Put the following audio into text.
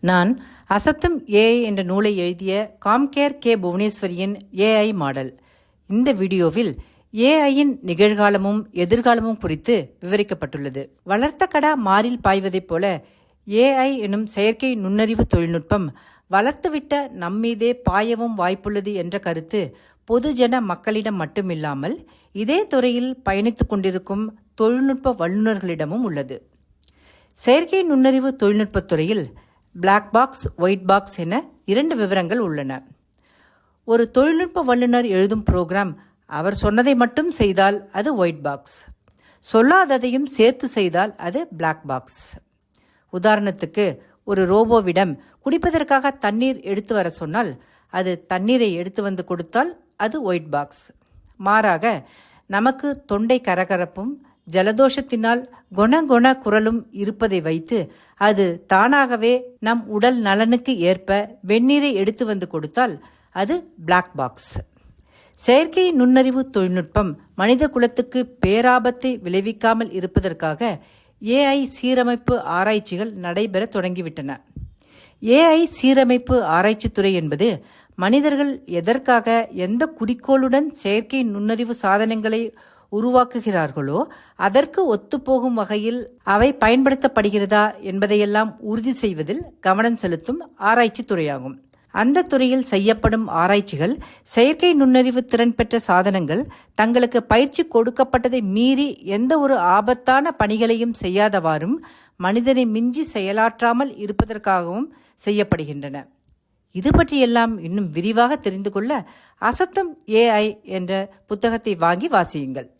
நான் அசத்தும் ஏஐ என்ற நூலை எழுதிய காம்கேர் கே புவனேஸ்வரியின் ஏஐ மாடல். இந்த வீடியோவில் ஏஐயின் நிகழ்காலமும் எதிர்காலமும் குறித்து விவரிக்கப்பட்டுள்ளது. வளர்த்த கடா மாறில் பாய்வதைப் போல ஏஐ எனும் செயற்கை நுண்ணறிவு தொழில்நுட்பம் வளர்த்துவிட்ட நம்மீதே பாயவும் வாய்ப்புள்ளது என்ற கருத்து பொதுஜன மக்களிடம் மட்டுமில்லாமல் இதே துறையில் பயணித்துக் கொண்டிருக்கும் தொழில்நுட்ப வல்லுநர்களிடமும் உள்ளது. செயற்கை நுண்ணறிவு தொழில்நுட்பத் துறையில் பிளாக் பாக்ஸ் ஒயிட் பாக்ஸ் என இரண்டு விவரங்கள் உள்ளன. ஒரு தொழில்நுட்ப வல்லுநர் எழுதும் புரோகிராம் அவர் சொன்னதை மட்டும் செய்தால் அது ஒயிட் பாக்ஸ் சொல்லாததையும் சேர்த்து செய்தால் அது பிளாக் பாக்ஸ் உதாரணத்துக்கு ஒரு ரோபோவிடம் குடிப்பதற்காக தண்ணீர் எடுத்து வர சொன்னால் அது தண்ணீரை எடுத்து வந்து கொடுத்தால் அது ஒயிட் பாக்ஸ் மாறாக நமக்கு தொண்டை கரகரப்பும் ஜலதோஷத்தினால் குணகுண குரலும் இருப்பதை வைத்து அது தானாகவே நம் உடல் நலனுக்கு ஏற்ப வெந்நீரை எடுத்து வந்து கொடுத்தால் அது பிளாக் பாக்ஸ் செயற்கை நுண்ணறிவு தொழில்நுட்பம் மனித குலத்துக்கு பேராபத்தை விளைவிக்காமல் இருப்பதற்காக ஏஐ சீரமைப்பு ஆராய்ச்சிகள் நடைபெற தொடங்கிவிட்டன. ஏஐ சீரமைப்பு ஆராய்ச்சித்துறை என்பது மனிதர்கள் எதற்காக எந்த குறிக்கோளுடன் செயற்கை நுண்ணறிவு சாதனங்களை உருவாக்குகிறார்களோ அதற்கு ஒத்துப்போகும் வகையில் அவை பயன்படுத்தப்படுகிறதா என்பதையெல்லாம் உறுதி செய்வதில் கவனம் செலுத்தும் ஆராய்ச்சி துறையாகும். அந்த துறையில் செய்யப்படும் ஆராய்ச்சிகள் செயற்கை நுண்ணறிவு திறன் பெற்ற சாதனங்கள் தங்களுக்கு பயிற்சி கொடுக்கப்பட்டதை மீறி எந்த ஒரு ஆபத்தான பணிகளையும் செய்யாதவாறும் மனிதனை மிஞ்சி செயலாற்றாமல் இருப்பதற்காகவும் செய்யப்படுகின்றன. இது பற்றியெல்லாம் இன்னும் விரிவாக தெரிந்து கொள்ள அசத்தம் ஏஐ என்ற புத்தகத்தை வாங்கி வாசியுங்கள்.